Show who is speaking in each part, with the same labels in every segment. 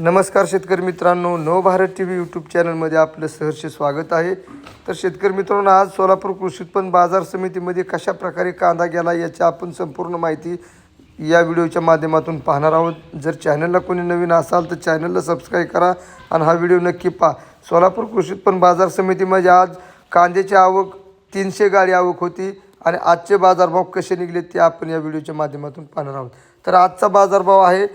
Speaker 1: नमस्कार शेतकरी मित्रांनो नवभारत टी व्ही यूट्यूब चॅनलमध्ये आपलं सहर्ष स्वागत आहे. तर शेतकरी मित्रांनो आज सोलापूर कृषी उत्पन्न बाजार समितीमध्ये कशा प्रकारे कांदा गेला याची आपण संपूर्ण माहिती या व्हिडिओच्या माध्यमातून पाहणार आहोत. जर चॅनलला कोणी नवीन असाल तर चॅनलला सबस्क्राईब करा आणि हा व्हिडिओ नक्की पहा. सोलापूर कृषी उत्पन्न बाजार समितीमध्ये आज कांद्याची आवक तीनशे गाडी आवक होती आणि आजचे बाजारभाव कसे निघले ते आपण या व्हिडिओच्या माध्यमातून पाहणार आहोत. तर आजचा बाजारभाव आहे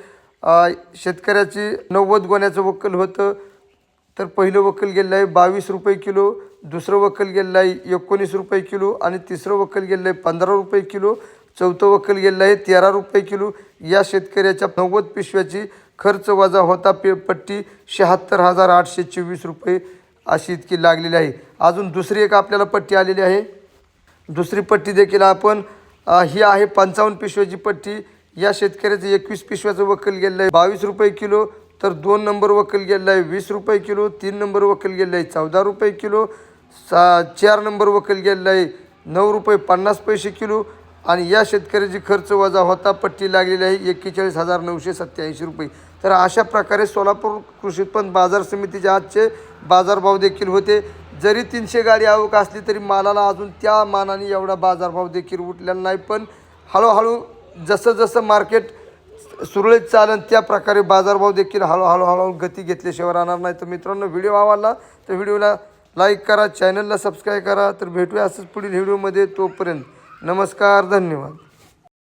Speaker 1: शेतकऱ्याची नव्वद गोण्याचं वक्कल होतं. तर पहिलं वक्कल गेलं आहे बावीस रुपये किलो दुसरं वक्कल गेलं आहे एकोणीस रुपये किलो आणि तिसरं वक्कल गेलं आहे पंधरा रुपये किलो. चौथं वक्कल गेलं आहे तेरा रुपये किलो. या शेतकऱ्याच्या नव्वद पिशव्याची खर्च वजा होता पे पट्टी शहात्तर हजार आठशे चोवीस रुपये अशी इतकी लागलेली आहे. अजून दुसरी एक आपल्याला पट्टी आलेली आहे. दुसरी पट्टी देखील आपण ही आहे पंचावन्न पिशव्याची पट्टी. या शेतकऱ्याचं एकवीस पिशव्याचं वकल गेलं आहे बावीस रुपये किलो तर दोन नंबर वकल गेलं आहे वीस रुपये किलो तीन नंबर वकल गेलं आहे चौदा रुपये किलो सा चार नंबर वकल गेलं आहे नऊ रुपये पन्नास पैसे किलो आणि या शेतकऱ्याची खर्च वजा होता पट्टी लागलेली आहे एक्केचाळीस हजार नऊशे सत्याऐंशी रुपये. तर अशा प्रकारे सोलापूर कृषी उत्पन्न बाजार समितीचे आजचे बाजारभाव देखील होते. जरी तीनशे गाडी आवक असली तरी मालाला अजून त्या मानाने एवढा बाजारभाव देखील उठलेला नाही पण हळूहळू जसं जसं मार्केट सुरळीत चालन त्या प्रकारे बाजारभाव देखील हळूहळू हळूहळू गती घेतल्याशिवाय राहणार नाही. तर मित्रांनो व्हिडिओ आवडला तर व्हिडिओला लाईक करा चॅनलला सबस्क्राईब करा. तर भेटूया असंच पुढील व्हिडिओमध्ये तोपर्यंत. नमस्कार धन्यवाद.